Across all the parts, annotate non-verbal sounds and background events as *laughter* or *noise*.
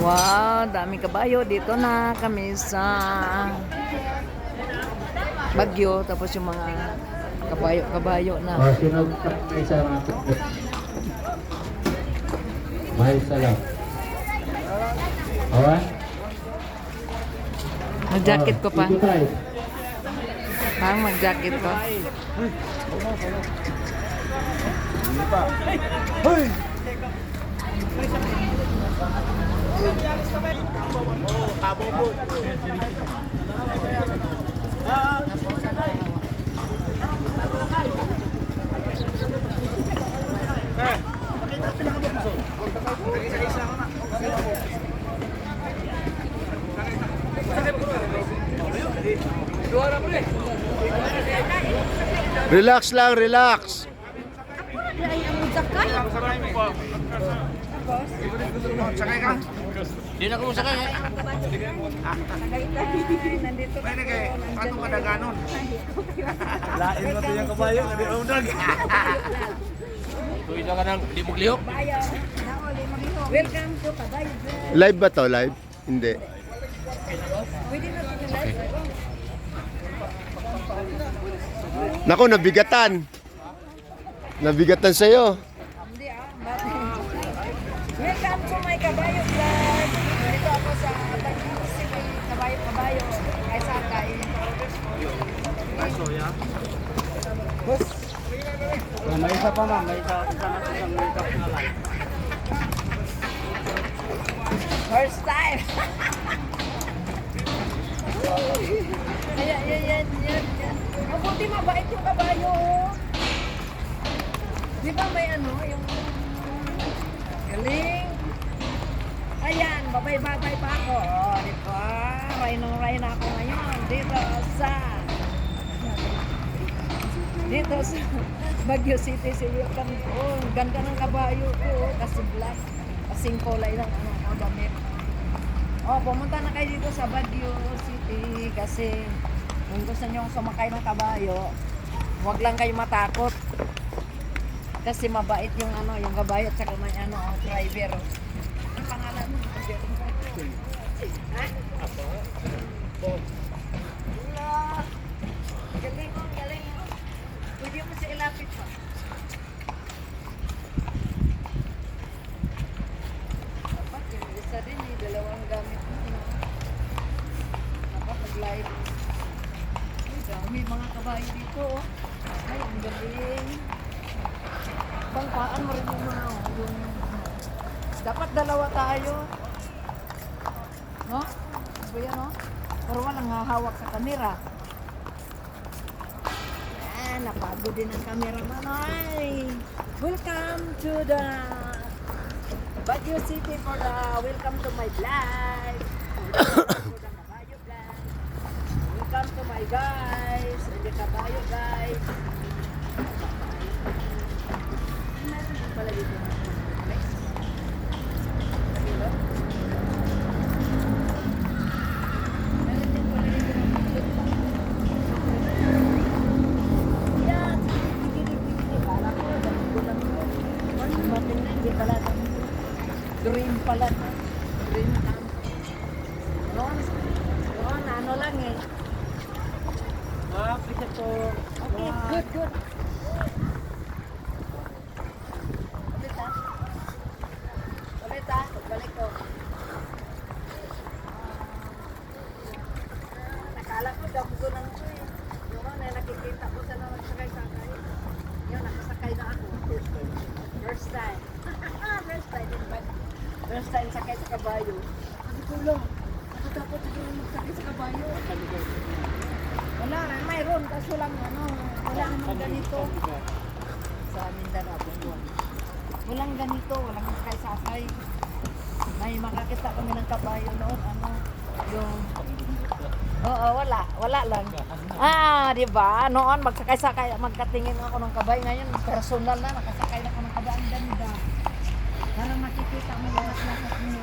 Wow, daming kabayo. Dito na kami sa Bagyo. Tapos yung mga kabayo-kabayo na. May isa lang. Awan? Mag-jacket ko pa. Parang mag-jacket ko. Relax lang, relax. Di na ko sakay. Paano ka na ganon? Lain mo ito yung kabayo, hindi mo nag. Tuwi na ka ng glihok. Welcome to Kabayo. Live ba to? Live? Hindi. Nako, nabigatan. Nabigatan sa'yo. Hindi ah, but- Welcome to my kabayo vlog. Dito ako sa Bagyo kasi may kabayo-kabayo. Kay Sakay. May pa ma'am, may isa isa na isang makeup na lang. First time. Ayan, yan, yan, yan. Mabuti mabait yung kabayo. Di ba may ano, yung galing. Ayan, babay-babay pa ako. Oh, di ba? Rainong-rain ako ngayon. Dito sa... Dito sa Baguio City, si Wilcom. Ang ganda ng kabayo ko. Kasi black. Kasing kulay ng ano, ko damit. Oh, pumunta na kayo dito sa Baguio City kasi kung gusto nyo sumakay ng kabayo, huwag lang kayo matakot. Kasi mabait yung ano, yung kabayo at saka may ano, oh, driver. Ang pangalan mo? Ha? Hello. Galing mo, galing mo. Pwede mo siya ilapit pa. Dapat yung isa din eh, dalawang gamit mo. no? Dapat mag-live. Ay, dami mga kabayo dito. oh. Ay, ang galing. Bangpaan mo rin yung mga oh, yung... Dapat dalawa tayo. No? Yan, no? Pero walang hahawak sa kamera. Yan, napagod din ang cameraman. Ay! Welcome to the Baguio City for the welcome to my vlog. Welcome to my guys. And the Kabayo guys. Meron pala dito. Ah, po. Okay, good, good. Ulit ha. Ulit ha. Balik ko. Ah, nakala ko, lang ko eh. Yung ano, nakikita ko sa naman sakay-sakay. Yun, nakasakay na ako. First time. First time *laughs* din ba? First time sakay sa kabayo. Sabi ko lang, nakatapos siguro magsakay sa kabayo. Wala, mayroon. Kaso lang ano, wala namang ganito. Sa Mindanao, Butuan. Walang ganito, walang sakay-sakay. May makakita kami ng kabayo noon, ano, yung... Oo, wala. Wala lang. Ah, di ba? Noon, magsakay-sakay, magkatingin ako ng kabayo. Ngayon, personal na, nakasakay na ako ng kabayo. Ang ganda. Para makikita mo lahat-lahat mo.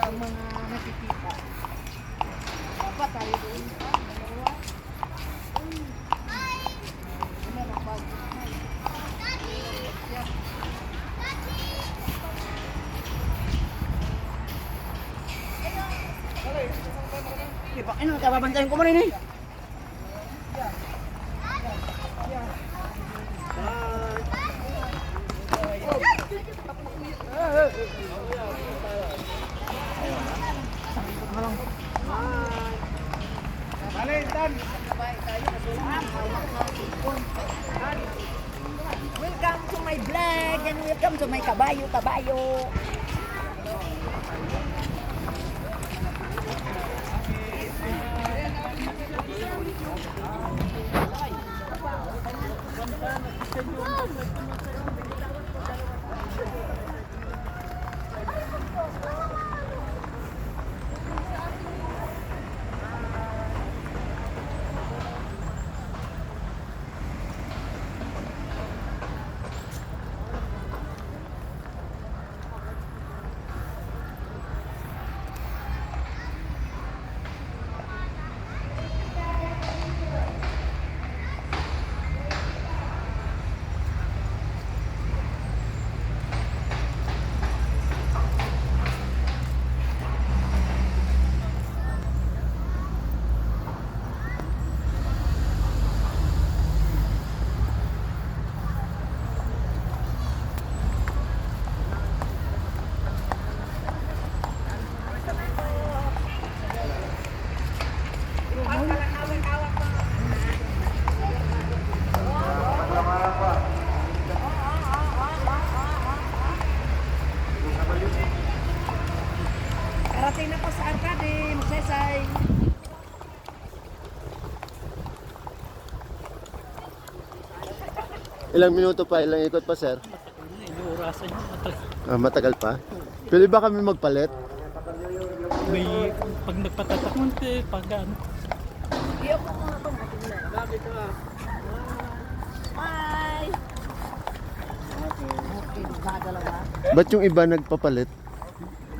Ang mga nakikita pa tayo doon. Ano ka babantayan ko mo rin eh? Welcome to my vlog and welcome to my kabayo, kabayo. Karating na po sa arcade, magsasay. Ilang minuto pa, ilang ikot pa, sir? Orasan yun. Matagal. Ah, matagal pa. Pwede ba kami magpalit? May pag nagpatatak mo, eh, pag ano. Iyo ko muna itong Bakit ka? Hi! Okay, magdadalawa. Ba't yung iba nagpapalit?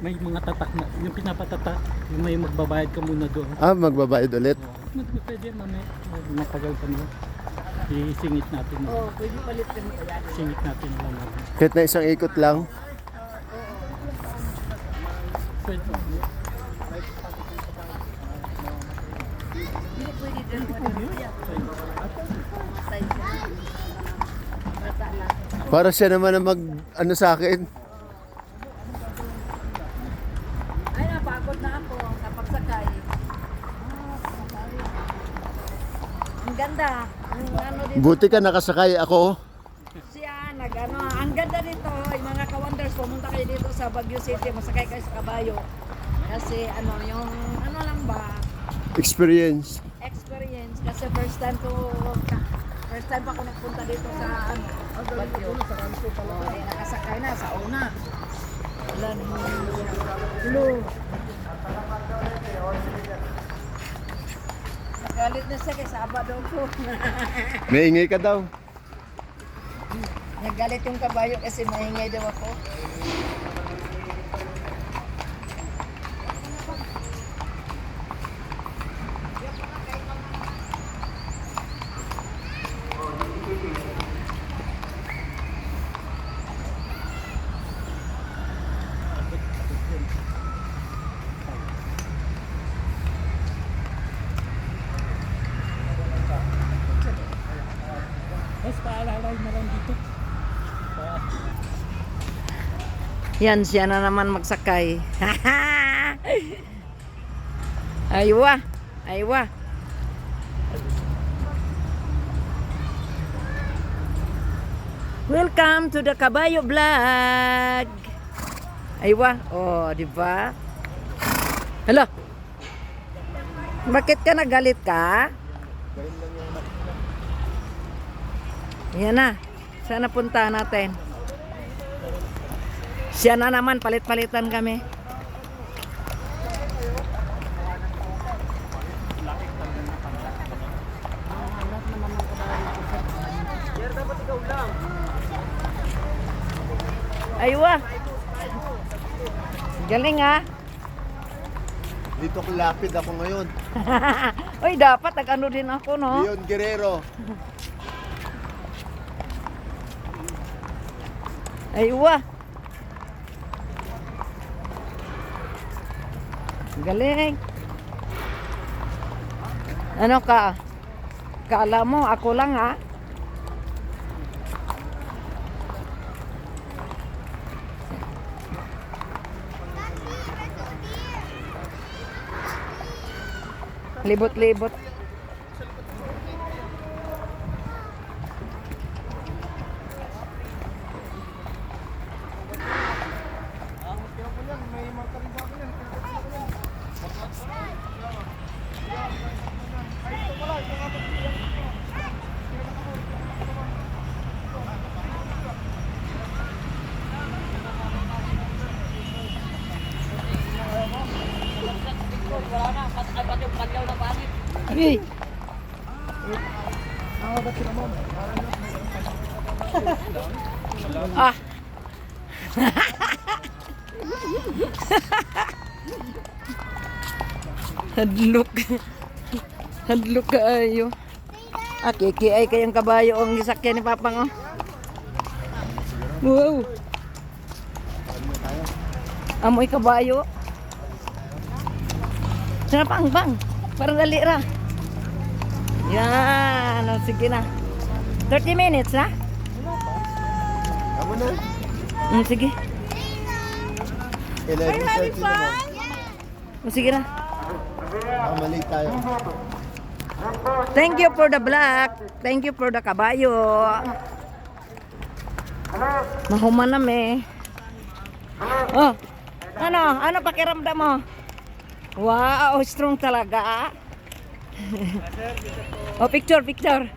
May mga tatak na. Yung pinapatatak, yung may magbabayad ka muna doon. Ah, magbabayad ulit? Oh, pwede. Oh, Matagal pa na. Isingit natin. Oh, pwede palitin mo yan. Isingit natin lang natin. Kahit na isang ikot lang? Pwede. Para siya naman ang mag, ano sa akin? Ay, napagod na ako kapag sakay. Ang ganda. Ang ano dito. Buti ka nakasakay ako. Siya, nag ano, ang ganda dito, yung mga ka-wonders, pumunta kayo dito sa Baguio City, masakay kayo sa kabayo. Kasi ano, yung ano lang ba, Experience. experience. Kasi first time ko, first time pa ako nagpunta dito sa ano, Baguio. Oh, eh, nakasakay na sa una. Wala Blue. Nagalit na siya kay Sabado ko. *laughs* Maingay ka daw. Nagalit yung kabayo kasi maingay daw ako. Tapos paalala na lang dito. Pa- Yan, siya na naman magsakay. *laughs* Aywa, aywa. Welcome to the Kabayo Vlog. Aywa, oh, di ba? Hello. Bakit ka nagalit ka? Yan na. Saan napunta natin? Siya na naman, palit-palitan kami. Aywa. Galing ha. Dito ko lapid ako ngayon. *laughs* Uy, dapat nag-ano din ako, no? Leon Guerrero. Aywa. Galing. Ano ka? Kala mo, ako lang ha? Libot-libot. Hey. Ah. *laughs* Hadlok. Hadlok kaayo. Ah, kiki ay kayang kabayo ang gisakyan ni Papang oh. Wow. Amoy kabayo. Sana pang bang. Parang dali ra. Yan. O, sige na. 30 minutes na? Amo na. Mm, sige. 11.30 naman. O, sige na. Ah, mali tayo. Thank you for the black. Thank you for the kabayo. Mahuman na me. Oh. Ano? Ano pakiramdam mo? Wow, strong talaga. Oh, picture, picture.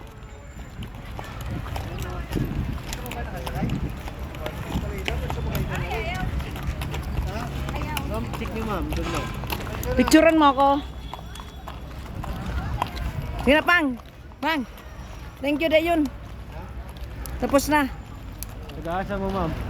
Ma'am. Picturean mo ako. Sige na, Pang. Pang. Thank you, Dayon. Tapos na. Nag-aasa mo ma'am.